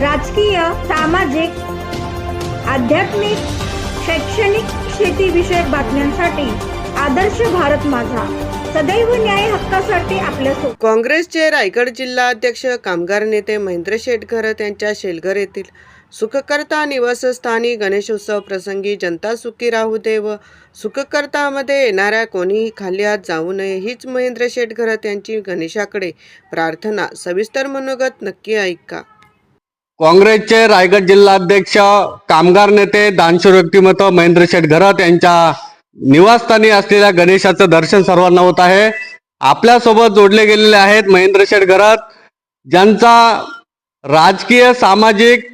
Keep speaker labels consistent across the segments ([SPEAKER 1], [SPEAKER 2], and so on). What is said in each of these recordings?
[SPEAKER 1] राजकीय सामाजिक आध्यात्मिक शैक्षणिक शेतीविषयक बातम्यांसाठी आदर्श भारत माझा. सदैव न्याय हक्कासाठी आपल्या
[SPEAKER 2] काँग्रेसचे रायगड जिल्हा अध्यक्ष कामगार नेते महेंद्र शेटघरत यांच्या शेलघर येथील सुखकर्ता निवासस्थानी गणेशोत्सव प्रसंगी जनता सुखी राहू दे व सुखकर्तामध्ये येणाऱ्या कोणीही खाली हात जाऊ नये हीच महेंद्र शेटघरत यांची गणेशाकडे प्रार्थना. सविस्तर मनोगत नक्की ऐका.
[SPEAKER 3] काँग्रेसचे रायगड जिल्हाध्यक्ष कामगार नेते दानशूर व्यक्तिमत्व महेंद्र शेठ घरत यांच्या निवासस्थानी असलेल्या गणेशाचं दर्शन सर्वांना होत आहे. आपल्यासोबत जोडले गेलेले आहेत महेंद्र शेठ घरत. ज्यांचा राजकीय सामाजिक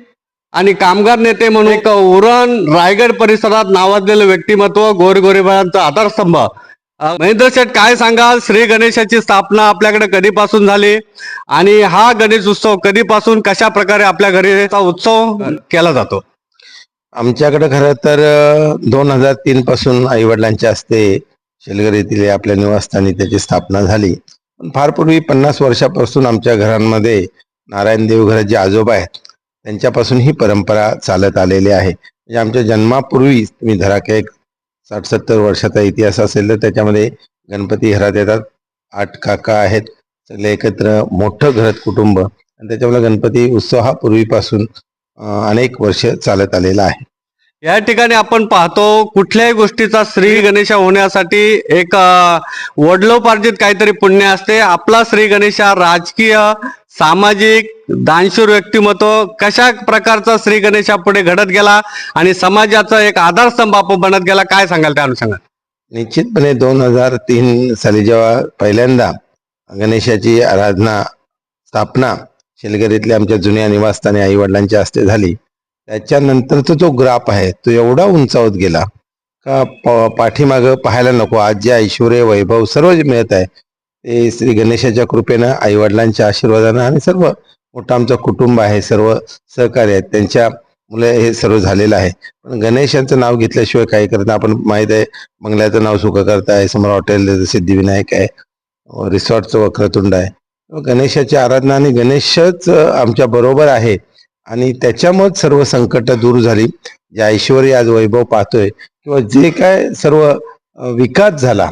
[SPEAKER 3] आणि कामगार नेते म्हणून एक उरण रायगड परिसरात नावाजलेलं व्यक्तिमत्व गोरगोरिबांचा आधारस्तंभ. महेंद्र शेठ काय सांगाल? श्री गणेशाची स्थापना आपल्याकडे कधीपासून झाली? आणि हा गणेश उत्सव कधीपासून कशा प्रकारे आपल्या घरी हा उत्सव केला जातो?
[SPEAKER 4] आमच्याकडे खरं तर दोन हजार तीन पासून आई वडिलांच्या हस्ते शेलगर येथील आपल्या निवासस्थानी त्याची स्थापना झाली. पण फार पूर्वी पन्नास वर्षापासून आमच्या घरांमध्ये नारायण देवघराचे जे आजोबा आहेत त्यांच्यापासून ही परंपरा चालत आलेली आहे. म्हणजे आमच्या जन्मापूर्वी तुम्ही धरा एक साठ सत्तर वर्षाचा इतिहास असेल तर त्याच्यामध्ये गणपती घरात येतात. आठ काका आहेत. सगळे एकत्र मोठं घरात कुटुंब. आणि त्याच्यामुळे गणपती उत्सव हा पूर्वीपासून अनेक वर्ष चालत आलेला आहे.
[SPEAKER 3] या ठिकाणी आपण पाहतो कुठल्याही गोष्टीचा श्री गणेशा होण्यासाठी एक वडलोपार्जित काहीतरी पुण्य असते. आपला श्री गणेशा राजकीय सामाजिक दानशूर व्यक्तिमत्व कशा प्रकारचा श्री गणेशा पुढे घडत गेला आणि समाजाचा एक आधारस्तंभ आपण बनत गेला काय सांगाल त्या अनुषंगात
[SPEAKER 4] निश्चितपणे दोन हजार तीन साली जेव्हा पहिल्यांदा गणेशाची आराधना स्थापना शेलगरीतल्या आमच्या जुन्या निवासस्थानी आई वडिलांच्या हस्ते झाली त्याच्यानंतरचा जो ग्राफ आहे तो एवढा उंचावत गेला का प- पाठीमागं पाहायला नको. आज जे ऐश्वर वैभव सर्व जे मिळत आहे ते श्री गणेशाच्या कृपेनं आईवडिलांच्या आशीर्वादानं आणि सर्व मोठं आमचं कुटुंब आहे सर्व सहकार्य आहेत त्यांच्या मुलं हे सर्व झालेलं आहे. पण गणेशांचं नाव घेतल्याशिवाय काही करत नाही. आपण माहीत आहे बंगल्याचं नाव सुख करता आहे समोर हॉटेल सिद्धिविनायक आहे रिसॉर्टचं वक्रतुंड आहे. गणेशाची आराधना आणि गणेशच आमच्या बरोबर आहे. आणि त्याच्यामुळेच सर्व संकट दूर झाली. जे ऐश्वर्य आज वैभव पाहतोय किंवा जे काय सर्व विकास झाला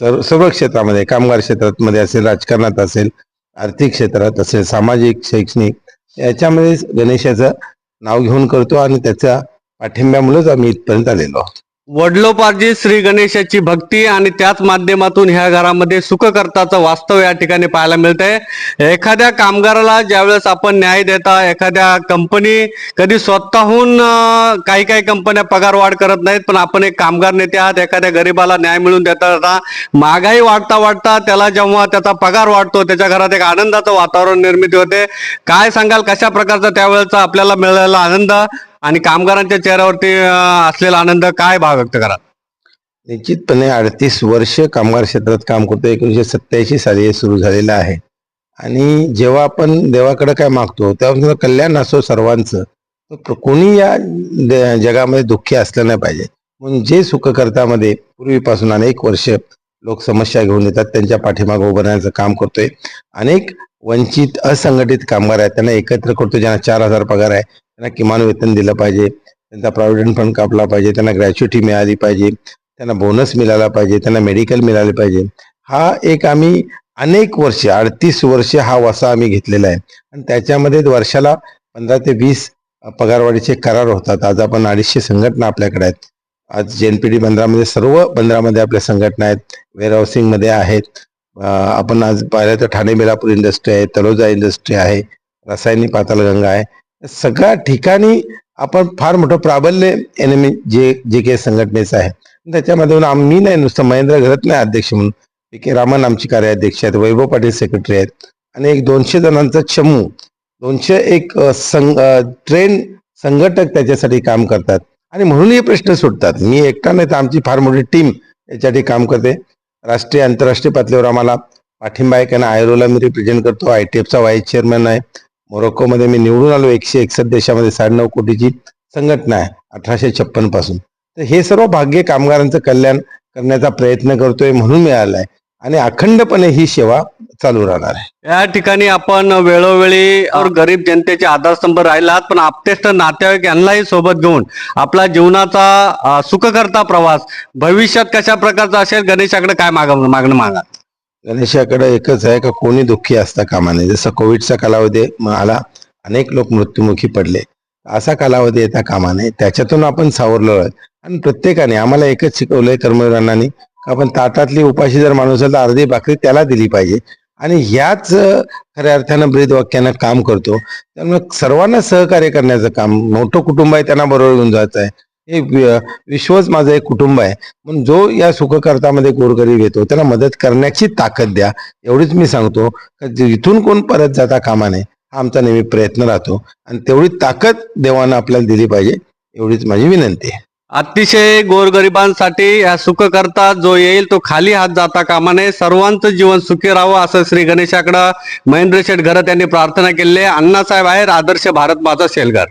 [SPEAKER 4] सर्व सर्व क्षेत्रामध्ये कामगार क्षेत्रात मध्ये असेल राजकारणात असेल आर्थिक क्षेत्रात असेल सामाजिक शैक्षणिक याच्यामध्ये गणेशाचं नाव घेऊन करतो आणि त्याच्या पाठिंब्यामुळेच आम्ही इथपर्यंत आलेलो आहोत.
[SPEAKER 3] वडलोपार्जित श्री गणेशाची भक्ती आणि त्याच माध्यमातून ह्या घरामध्ये सुखकर्ताचं वास्तव या ठिकाणी पाहायला मिळतंय. एखाद्या कामगाराला ज्यावेळेस आपण न्याय देता एखाद्या कंपनी कधी स्वतःहून काही काही कंपन्या पगार वाढ करत नाहीत पण आपण एक कामगार नेते आहात एखाद्या गरीबाला न्याय मिळून देता देता महागाई वाढता वाढता त्याला जेव्हा त्याचा पगार वाढतो त्याच्या घरात एक आनंदाचं वातावरण निर्मिती होते. काय सांगाल कशा प्रकारचा त्यावेळेचा आपल्याला मिळालेला आनंद? आणि कामगारांच्या चेहऱ्यावरती असलेला आनंद काय भाव व्यक्त करा
[SPEAKER 4] निश्चितपणे अडतीस वर्ष कामगार क्षेत्रात काम करतो एकोणीशे सत्याऐंशी साली सुरू झालेलं आहे. आणि जेव्हा आपण देवाकडे काय मागतो तेव्हा कल्याण असो सर्वांचं कोणी या जगामध्ये दुःखी असलं नाही पाहिजे. म्हणून जे सुखकर्तामध्ये पूर्वीपासून अनेक वर्ष लोक समस्या घेऊन येतात त्यांच्या पाठीमागे उभं राहण्याचं काम करतोय. अनेक वंचित असंघटित कामगार आहेत त्यांना एकत्र करतो ज्यांना चार हजार पगार आहे. त्यांना किमान वेतन दिलं पाहिजे. त्यांचा प्रॉव्हिडंट फंड कापला पाहिजे. त्यांना ग्रॅच्युटी मिळाली पाहिजे. त्यांना बोनस मिळाला पाहिजे. त्यांना मेडिकल मिळाले पाहिजे. हा एक आम्ही अनेक वर्ष अडतीस वर्ष हा वसा आम्ही घेतलेला आहे. आणि त्याच्यामध्ये वर्षाला पंधरा ते वीस पगारवाढीचे करार होतात. आज आपण अडीचशे संघटना आपल्याकडे आहेत. आज जन पी डी बंदरामध्ये सर्व बंदरामध्ये आपल्या संघटना आहेत. वेअरहाऊसिंगमध्ये आहेत. आपण आज पाहिलं तर ठाणे बेलापूर इंडस्ट्री आहे तलोजा इंडस्ट्री आहे रसायनी पातालगंगा आहे. सगळ्या ठिकाणी आपण फार मोठं प्राबल्य एनएमई जे जे काही संघटनेचं आहे. त्याच्यामधून आम्ही नाही नुसतं महेंद्र घरत नाही अध्यक्ष म्हणून. पी के रामन आमची कार्याध्यक्ष आहेत वैभव पाटील सेक्रेटरी आहेत आणि एक दोनशे जणांचा चमू दोनशे एक संघ ट्रेन संघटक त्याच्यासाठी काम करतात. आणि म्हणून हे प्रश्न सुटतात. मी एकटा नाही तर आमची फार मोठी टीम याच्यासाठी काम करते. राष्ट्रीय आंतरराष्ट्रीय पातळीवर आम्हाला पाठिंबा आहे कारण आयरोला मी रिप्रेझेंट करतो. आय टी एफचा व्हाईस चेअरमॅन आहे. मोरोक्कोमध्ये मी निवडून आलो एकशे एकसष्ट देशामध्ये साडेनऊ कोटीची संघटना आहे अठराशे छप्पनपासून. तर हे सर्व भाग्य कामगारांचं कल्याण करण्याचा प्रयत्न करतोय म्हणून मिळालाय. आणि अखंडपणे ही सेवा चालू राहणार आहे.
[SPEAKER 3] या ठिकाणी आपण वेळोवेळी और गरीब जनतेचे आधारस्तंभ राहिलात पण आपतेष्ट नातेवाईक यांनाही सोबत घेऊन आपला जीवनाचा सुखकर्ता प्रवास भविष्यात कशा प्रकारचा असेल गणेशाकडे काय माग मागणं मागा
[SPEAKER 4] गणेशाकडे एकच आहे का कोणी दुःखी असता कामा नये जसं कोविडचा कालावधी आला अनेक लोक मृत्युमुखी पडले. असा कालावधी येता कामा नये त्याच्यातून आपण सावरलो. आहे आणि प्रत्येकाने आम्हाला एकच शिकवलंय कर्मवीरांनी का आपण ताटातली उपाशी जर माणूस असेल तर अर्धी भाकरी त्याला दिली पाहिजे. आणि ह्याच खऱ्या अर्थानं ब्रीद वाक्यानं काम करतो. त्यामुळे सर्वांना सहकार्य करण्याचं काम मोठं कुटुंब आहे त्यांना बरोबर घेऊन जायचं आहे हे विश्वच माझं एक कुटुंब आहे. म्हणून जो या सुखकर्तामध्ये गोरगरीब येतो त्याला मदत करण्याची ताकद द्या. एवढीच मी सांगतो इथून कोण परत जाता कामा नये हा आमचा नेहमी प्रयत्न राहतो. आणि तेवढी ताकद देवानं आपल्याला दिली पाहिजे एवढीच माझी विनंती आहे.
[SPEAKER 3] अतिशय गोरगरिबांसाठी या सुखकर्ता जो येईल तो खाली हात जाता कामा नये. सर्वांचं जीवन सुखी राहावं असं श्री गणेशाकडं महेंद्र शेठ घरत यांनी प्रार्थना केली आहे. अण्णासाहेब आहे आदर्श भारत माझा शेलघर.